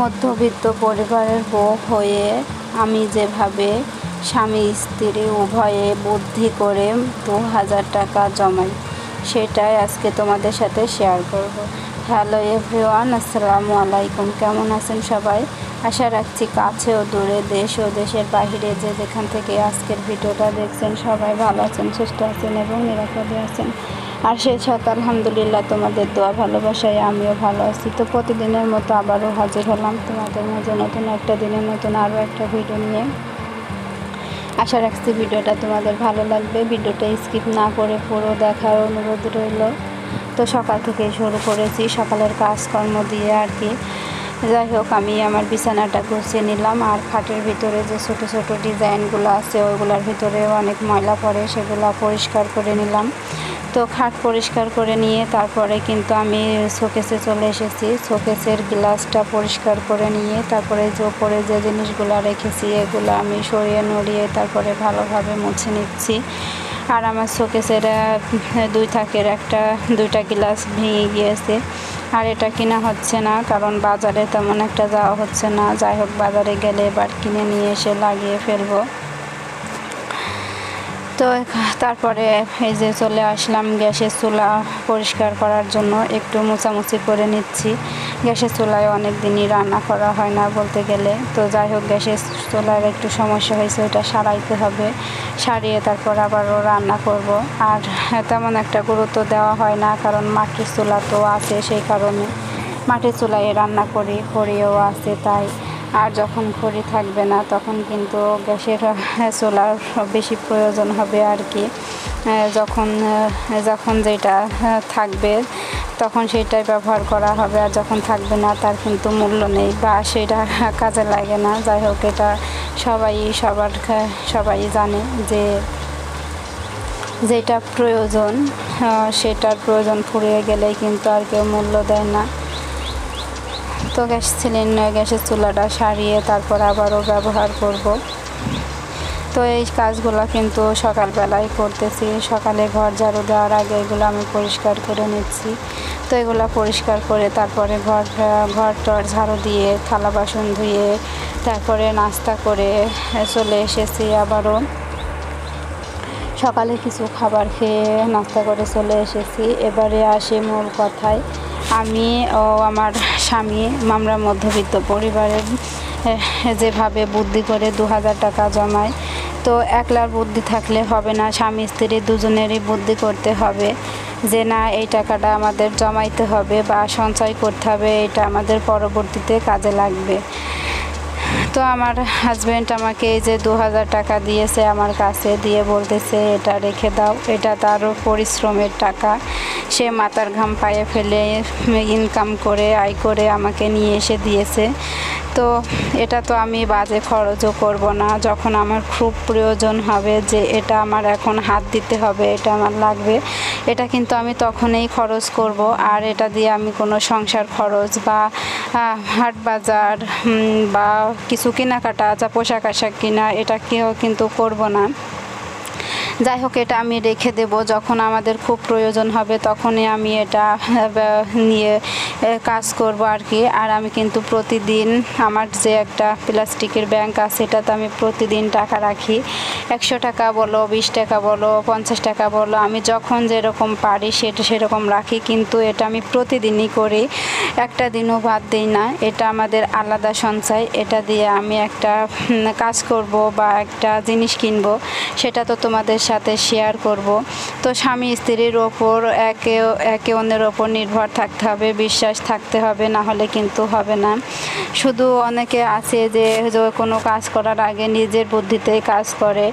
মধ্যবিত্ত পরিবারের বউ হয়ে আমি যেভাবে স্বামী, স্ত্রী উভয়ে বুদ্ধি করে দু হাজার টাকা জমাই, সেটাই আজকে তোমাদের সাথে শেয়ার করব। হ্যালো এভরিওয়ান আসসালামু আলাইকুম। কেমন আছেন সবাই? আশা রাখছি কাছে ও দূরে, দেশ ও দেশের বাহিরে যে যেখান থেকে আজকের ভিডিওটা দেখছেন, সবাই ভালো আছেন, সুস্থ আছেন এবং নিরাপদে আছেন। আর সেই সাথে আলহামদুলিল্লাহ তোমাদের দোয়া ভালোবাসায় আমিও ভালো আছি। তো প্রতিদিনের মতো আবারও হাজির হলাম তোমাদের মাঝে নতুন একটা দিনের নতুন আরও একটা ভিডিও নিয়ে। আশা রাখছি ভিডিওটা তোমাদের ভালো লাগবে। ভিডিওটা স্কিপ না করে পুরো দেখার অনুরোধ রইল। তো সকাল থেকে শুরু করেছি সকালের কাজকর্ম দিয়ে আর কি। যাই হোক, আমি আমার বিছানাটা গুছিয়ে নিলাম আর খাটের ভিতরে যে ছোটো ছোটো ডিজাইনগুলো আছে ওইগুলোর ভিতরে অনেক ময়লা পড়ে, সেগুলো পরিষ্কার করে নিলাম। তো খাট পরিষ্কার করে নিয়ে তারপরে কিন্তু আমি শোকেসে চলে এসেছি। শোকেসের গ্লাসটা পরিষ্কার করে নিয়ে তারপরে যে যে জিনিসগুলো রেখেছি, এগুলো আমি সরিয়ে নড়িয়ে তারপরে ভালোভাবে মুছে নিচ্ছি। আর আমার শোকেসের দুই থাকের একটা, দুইটা গ্লাস ভেঙে গিয়েছে। আর এটা কিনা হচ্ছে না, কারণ বাজারে তেমন একটা যাওয়া হচ্ছে না। যাই হোক, বাজারে গেলে এবার কিনে নিয়ে এসে লাগিয়ে ফেলব। তো তারপরে এই যে চলে আসলাম, গ্যাসের চুলা পরিষ্কার করার জন্য একটু মোছামুছি করে নিচ্ছি। গ্যাসের চুলায় অনেক দিনই রান্না করা হয় না বলতে গেলে। তো যাই হোক, গ্যাসের চুলার একটু সমস্যা হয়েছে ওটা সারাইতে হবে। সারিয়ে তারপর আবারও রান্না করব। আর তেমন একটা গুরুত্ব দেওয়া হয় না, কারণ মাটির চুলা তো আছে সেই কারণে। মাটির চুলায় রান্না করি খড়িও আছে তাই। আর যখন খড়ি থাকবে না, তখন কিন্তু গ্যাসের চুলার বেশি প্রয়োজন হবে আর কি। যখন যখন যেটা থাকবে, তখন সেটাই ব্যবহার করা হবে। আর যখন থাকবে না, তার কিন্তু মূল্য নেই বা সেটা কাজে লাগে না। যাই হোক, এটা সবাই, সবার, সবাই জানে যে যেটা প্রয়োজন সেটার প্রয়োজন ফুরিয়ে গেলেই কিন্তু আর কেউ মূল্য দেয় না। তো গ্যাস সিলিন্ডার, গ্যাসের চুলাটা সারিয়ে তারপর আবারও ব্যবহার করব। তো এই কাজগুলো কিন্তু সকালবেলায় করতেছি। সকালে ঘর ঝাড়ু দেওয়ার আগে এগুলো আমি পরিষ্কার করে নিচ্ছি। তো এগুলো পরিষ্কার করে তারপরে ঘর ঘর টর ঝাড়ু দিয়ে, থালা বাসন ধুয়ে, তারপরে নাস্তা করে চলে এসেছি আবারও। সকালে কিছু খাবার খেয়ে নাস্তা করে চলে এসেছি। এবারে আসি মূল কথায়। আমি ও আমার স্বামী, আমরা মধ্যবিত্ত পরিবারের যেভাবে বুদ্ধি করে দু হাজার টাকা জমায়, তো একলার বুদ্ধি থাকলে হবে না, স্বামী স্ত্রী দুজনেরই বুদ্ধি করতে হবে যে না, এই টাকাটা আমাদের জমাইতে হবে বা সঞ্চয় করতে হবে, এটা আমাদের পরবর্তীতে কাজে লাগবে। তো আমার হাজব্যান্ড আমাকে এই যে দু হাজার টাকা দিয়েছে আমার কাছে, দিয়ে বলতেছে, এটা রেখে দাও, এটা তারও পরিশ্রমের টাকা। সে মাথার ঘাম পায়ে ফেলে ইনকাম করে, আয় করে আমাকে নিয়ে এসে দিয়েছে। তো এটা তো আমি বাজে খরচও করব না। যখন আমার খুব প্রয়োজন হবে যে এটা আমার এখন হাত দিতে হবে, এটা আমার লাগবে, এটা কিন্তু আমি তখনই খরচ করব। আর এটা দিয়ে আমি কোনো সংসার খরচ বা হাট বাজার বা কিছু কেনাকাটা যা পোশাক আশাক কিনা এটা কেউ কিন্তু করব না। যাই হোক, এটা আমি রেখে দেব। যখন আমাদের খুব প্রয়োজন হবে, তখনই আমি এটা নিয়ে কাজ করব আর কি। আর আমি কিন্তু প্রতিদিন আমার যে একটা প্লাস্টিকের ব্যাংক আছে, এটাতে আমি প্রতিদিন টাকা রাখি। একশো টাকা বলো, বিশ টাকা বলো, পঞ্চাশ টাকা বলো, আমি যখন যেরকম পারি সেটা সেরকম রাখি। কিন্তু এটা আমি প্রতিদিনই করি। একটা দিনও বাদ দিই না। এটা আমাদের আলাদা সঞ্চয়। এটা দিয়ে আমি একটা কাজ করব বা একটা জিনিস কিনবো। সেটা তো তোমাদের সাথে শেয়ার করব। তো স্বামী স্ত্রীর ওপর একে একে অন্যের ওপর নির্ভর থাকতে হবে, বিশ্বাস থাকতে হবে, না হলে কিন্তু হবে না। শুধু অনেকে আছে যে কোনো কাজ করার আগে নিজের বুদ্ধিতেই কাজ করে।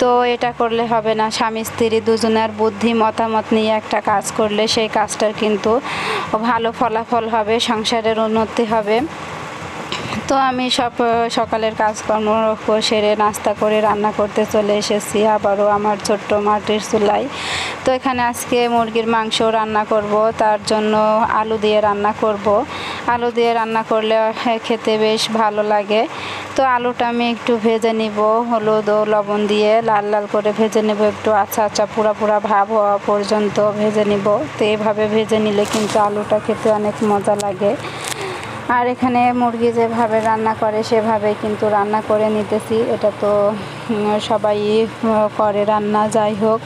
তো এটা করলে হবে না। স্বামী স্ত্রী দুজনের বুদ্ধি, মতামত নিয়ে একটা কাজ করলে সেই কাজটার কিন্তু ভালো ফলাফল হবে, সংসারের উন্নতি হবে। তো আমি সব সকালের কাজকর্ম সেরে নাস্তা করে রান্না করতে চলে এসেছি আবারও আমার ছোট্ট মাটির চুলায়। তো এখানে আজকে মুরগির মাংস রান্না করব, তার জন্য আলু দিয়ে রান্না করব। আলু দিয়ে রান্না করলে খেতে বেশ ভালো লাগে। তো আলুটা আমি একটু ভেজে নিব, হলুদ ও লবণ দিয়ে লাল লাল করে ভেজে নেব, একটু আচ্ছা আচ্ছা পুরা পুরা ভাব হওয়া পর্যন্ত ভেজে নিব। তো এইভাবে ভেজে নিলে কিন্তু আলুটা খেতে অনেক মজা লাগে। আর এখানে মুরগি যেভাবে রান্না করে, সেভাবে কিন্তু রান্না করে নিতেছি। এটা তো সবাই করে রান্না, যাই হোক।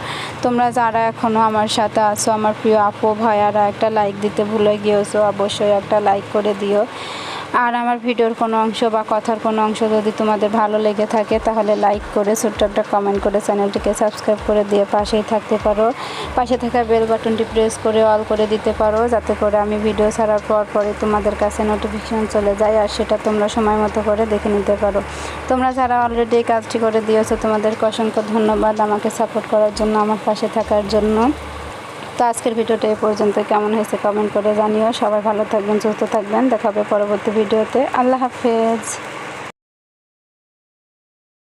তোমরা যারা এখনও আমার সাথে আছো, আমার প্রিয় আপু, ভাইয়ারা একটা লাইক দিতে ভুলে গিয়েছো, অবশ্যই একটা লাইক করে দিও। আর আমার ভিডিওর কোনো অংশ বা কথার কোনো অংশ যদি তোমাদের ভালো লেগে থাকে, তাহলে লাইক করে, ছোট্ট একটা কমেন্ট করে চ্যানেলটিকে সাবস্ক্রাইব করে দিয়ে পাশেই থাকতে পারো। পাশে থাকা বেল বাটনটি প্রেস করে অল করে দিতে পারো, যাতে করে আমি ভিডিও ছাড়ার পর পরে তোমাদের কাছে নোটিফিকেশন চলে যায় আর সেটা তোমরা সময় মতো করে দেখে নিতে পারো। তোমরা যারা অলরেডি এই কাজটি করে দিয়েছ, তোমাদেরকে অসংখ্য ধন্যবাদ আমাকে সাপোর্ট করার জন্য, আমার পাশে থাকার জন্য। তো আজকের ভিডিওটা এই পর্যন্ত। কেমন হয়েছে কমেন্ট করে জানিও। সবাই ভালো থাকবেন, সুস্থ থাকবেন। দেখাবে পরবর্তী ভিডিওতে। আল্লাহ হাফেজ।